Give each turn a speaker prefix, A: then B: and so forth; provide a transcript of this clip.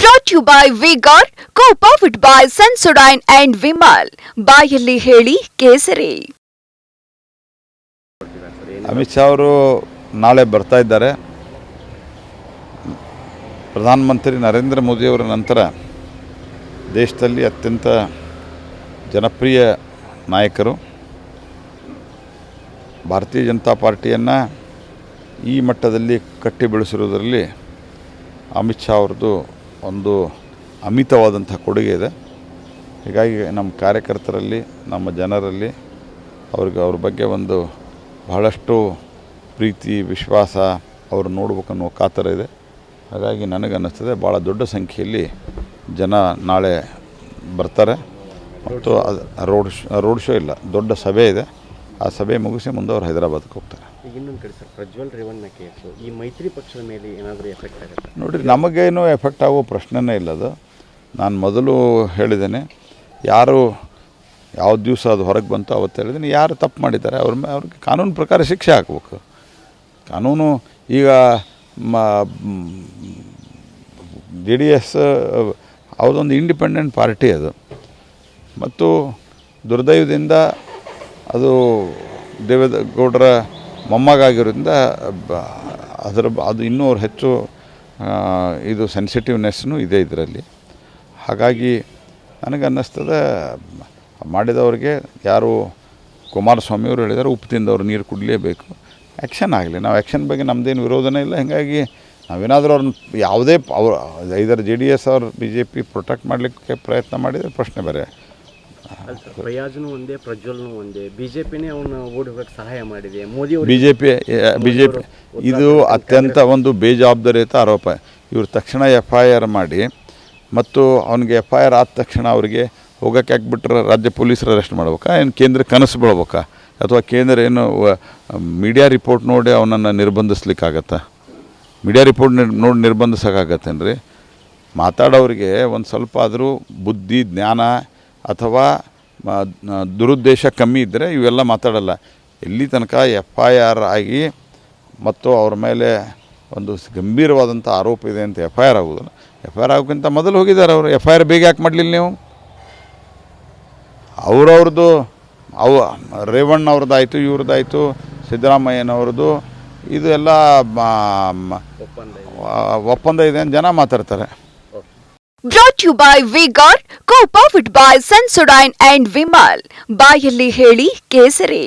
A: Brought you by vigour co powered by Sensodyne and Vimal ಬಾಯಲ್ಲಿ ಹೇಳಿ ಕೇಸರಿ.
B: ಅಮಿತ್ ಶಾ ಅವರು ನಾಳೆ ಬರ್ತಾ ಇದ್ದಾರೆ. ಪ್ರಧಾನಮಂತ್ರಿ ನರೇಂದ್ರ ಮೋದಿಯವರ ನಂತರ ದೇಶದಲ್ಲಿ ಅತ್ಯಂತ ಜನಪ್ರಿಯ ನಾಯಕರು ಭಾರತೀಯ ಜನತಾ ಪಾರ್ಟಿಯನ್ನು ಈ ಮಟ್ಟದಲ್ಲಿ ಕಟ್ಟಿ ಬೆಳೆಸಿರುವುದರಲ್ಲಿ ಅಮಿತ್ ಶಾ ಅವ್ರದ್ದು ಒಂದು ಅಮಿತವಾದಂಥ ಕೊಡುಗೆ ಇದೆ. ಹೀಗಾಗಿ ನಮ್ಮ ಕಾರ್ಯಕರ್ತರಲ್ಲಿ, ನಮ್ಮ ಜನರಲ್ಲಿ ಅವ್ರಿಗೆ ಅವ್ರ ಬಗ್ಗೆ ಒಂದು ಬಹಳಷ್ಟು ಪ್ರೀತಿ, ವಿಶ್ವಾಸ ಅವರು ನೋಡ್ಬೇಕನ್ನೋ ಕಾತರ ಇದೆ. ಹಾಗಾಗಿ ನನಗನ್ನಿಸ್ತದೆ ಭಾಳ ದೊಡ್ಡ ಸಂಖ್ಯೆಯಲ್ಲಿ ಜನ ನಾಳೆ ಬರ್ತಾರೆ. ಮತ್ತು ಅದು ರೋಡ್ ಶೋ ರೋಡ್ ಶೋ ಇಲ್ಲ, ದೊಡ್ಡ ಸಭೆ ಇದೆ. ಆ ಸಭೆ ಮುಗಿಸಿ ಮುಂದೆ ಅವ್ರು ಹೈದರಾಬಾದ್ಗೆ ಹೋಗ್ತಾರೆ.
C: ಇನ್ನೊಂದು ಕಡೆ ಸರ್, ಪ್ರಜ್ವಲ್ ರೇವಣ್ಣ ಕೇಸು, ಈ ಮೈತ್ರಿ ಪಕ್ಷದ ಮೇಲೆ ಏನಾದರೂ ಎಫೆಕ್ಟ್ ಆಗುತ್ತೆ?
B: ನೋಡಿರಿ, ನಮಗೇನು ಎಫೆಕ್ಟ್ ಆಗೋ ಪ್ರಶ್ನೆನೇ ಇಲ್ಲ ಅದು. ನಾನು ಮೊದಲು ಹೇಳಿದ್ದೇನೆ, ಯಾರು ಯಾವ ದಿವಸ ಅದು ಹೊರಗೆ ಬಂತು ಅವತ್ತು ಹೇಳಿದ್ದೀನಿ, ಯಾರು ತಪ್ಪು ಮಾಡಿದ್ದಾರೆ, ಅವ್ರ ಅವ್ರಿಗೆ ಕಾನೂನು ಪ್ರಕಾರ ಶಿಕ್ಷೆ ಹಾಕ್ಬೇಕು. ಕಾನೂನು ಈಗ ಮ ಜೆ ಡಿ ಎಸ್ ಅವರದೊಂದು ಇಂಡಿಪೆಂಡೆಂಟ್ ಪಾರ್ಟಿ ಅದು. ಮತ್ತು ದುರ್ದೈವದಿಂದ ಅದು ದೇವೇಗೌಡರ ಮೊಮ್ಮಗಾಗಿರೋದ್ರಿಂದ ಅದರ ಅದು ಇನ್ನೂ ಅವ್ರು ಹೆಚ್ಚು ಇದು ಸೆನ್ಸಿಟಿವ್ನೆಸ್ನು ಇದೆ ಇದರಲ್ಲಿ. ಹಾಗಾಗಿ ನನಗೆ ಅನ್ನಿಸ್ತದೆ ಮಾಡಿದವ್ರಿಗೆ ಯಾರು ಕುಮಾರಸ್ವಾಮಿಯವರು ಹೇಳಿದ್ದಾರೆ ಉಪ್ಪು ತಿಂದವರು ನೀರು ಕುಡಲೇಬೇಕು ಆ್ಯಕ್ಷನ್ ಆಗಲಿ, ನಾವು ಆ್ಯಕ್ಷನ್ ಬಗ್ಗೆ ನಮ್ಮದೇನು ವಿರೋಧನೇ ಇಲ್ಲ. ಹೀಗಾಗಿ ನಾವೇನಾದರೂ ಅವ್ರನ್ನ ಯಾವುದೇ ಅವ್ರು, ಐದರ ಜೆ ಡಿ ಎಸ್ ಅವ್ರು, ಬಿ ಜೆ ಪಿ ಪ್ರೊಟೆಕ್ಟ್ ಮಾಡಲಿಕ್ಕೆ ಪ್ರಯತ್ನ ಮಾಡಿದರೆ ಪ್ರಶ್ನೆ ಬೇರೆ.
C: ಫಯಾಜ್ನು ಒಂದೇ ಪ್ರಜ್ವಲ್ನು ಒಂದೇ. ಬಿ ಜೆ ಪಿನೇ ಅವನ್ನ ಓಡಿ ಹೋಗಕ್ಕೆ ಸಹಾಯ ಮಾಡಿದೆ. Modi
B: BJP BJP P B J P ಇದು ಅತ್ಯಂತ ಒಂದು ಬೇಜವಾಬ್ದಾರಿಯುತ ಆರೋಪ. ಇವರು ತಕ್ಷಣ ಎಫ್ ಐ ಆರ್ ಮಾಡಿ ಮತ್ತು ಅವನಿಗೆ ಎಫ್ ಐ ಆರ್ ಆದ ತಕ್ಷಣ ಅವರಿಗೆ ಹೋಗಕ್ಕೆ ಹಾಕ್ಬಿಟ್ರೆ ರಾಜ್ಯ ಪೊಲೀಸರು ಅರೆಸ್ಟ್ ಮಾಡ್ಬೇಕಾ? ಏನು ಕೇಂದ್ರ ಕನಸು ಬೀಳ್ಬೇಕಾ? ಅಥವಾ ಕೇಂದ್ರ ಏನು ಮೀಡಿಯಾ ರಿಪೋರ್ಟ್ ನೋಡಿ ಅವನನ್ನು ನಿರ್ಬಂಧಿಸ್ಲಿಕ್ಕಾಗತ್ತಾ? ಮೀಡಿಯಾ ರಿಪೋರ್ಟ್ ನೋಡಿ ನಿರ್ಬಂಧಿಸೋಕ್ಕಾಗತ್ತೇನು ರೀ ಮಾತಾಡೋರಿಗೆ ಒಂದು ಸ್ವಲ್ಪ ಆದರೂ ಬುದ್ಧಿ ಜ್ಞಾನ ಅಥವಾ ದುರುದ್ದೇಶ ಕಮ್ಮಿ ಇದ್ದರೆ ಇವೆಲ್ಲ ಮಾತಾಡಲ್ಲ. ಎಲ್ಲಿ ತನಕ ಎಫ್ ಐ ಆರ್ ಆಗಿ ಮತ್ತು ಅವ್ರ ಮೇಲೆ ಒಂದು ಗಂಭೀರವಾದಂಥ ಆರೋಪ ಇದೆ ಅಂತ ಎಫ್ ಐ ಆರ್ ಆಗೋದಿಲ್ಲ ಎಫ್ ಐ ಆರ್ ಆಗೋಕ್ಕಿಂತ ಮೊದಲು ಹೋಗಿದ್ದಾರೆ ಅವರು. ಎಫ್ ಐ ಆರ್ ಬೇಗ ಯಾಕೆ ಮಾಡಲಿಲ್ಲ ನೀವು? ಅವ್ರವ್ರದ್ದು, ಅವು, ರೇವಣ್ಣ ಅವ್ರದ್ದಾಯಿತು, ಇವ್ರದ್ದಾಯಿತು, ಸಿದ್ದರಾಮಯ್ಯನವ್ರದ್ದು, ಇದು ಎಲ್ಲ.
C: ಒಪ್ಪಂದ ಇದೆ
B: ಅಂತ ಜನ ಮಾತಾಡ್ತಾರೆ.
A: Brought you by vigour co by Sensodyne and Vimal ಬಾಯಲ್ಲಿ ಹೇಳಿ ಕೇಸರಿ